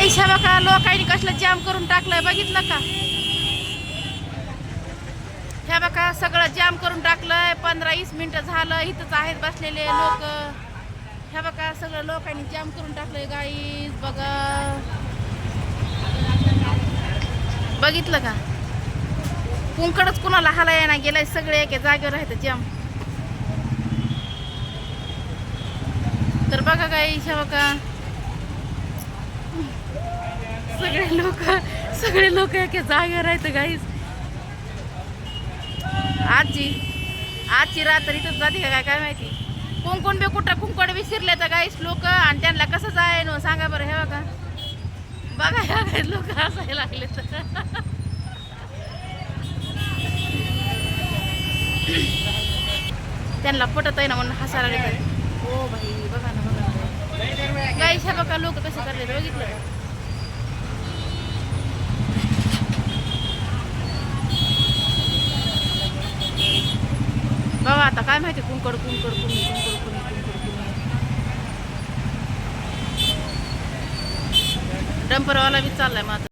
गाईश हे लोकांनी कसलं जाम करून टाकलंय बघितलं का? ह्या बघा सगळं जाम करून टाकलंय पंधरा वीस मिनिटं झालं इथंच आहेत बसलेले लोक. ह्या बघा सगळं लोकांनी जाम करून टाकलंय गाईस बघा. बघितलं का? कुंकडच कुणाला हाला ना गेलाय सगळे एका जागेवर आहेत जाम. तर बघा गाई ह्या बघा सगळे लोक सगळे लोक एका जागेवर आहेत गाईस आजची आजची रात्र इथंच जाते का काय काय माहिती? कोण कोण बे कुठं कुंकड विसरले तर गाईस लोक आणि त्यांना कसं जाय नो सांगा बरं हे बघा. बघा ह्या काही लोक असायला लागले तर. त्यांना पटत आहे ना म्हणून हसायला लागले. हो भाई बघा ना बघा ना. गाईस हे बघा लोक कसे करले बघितलं? आता काय माहिती कुंकड कुंकड कुणी कुंकड कुणी कुंकड कुणी डंपरवाला बी चाललाय माझा.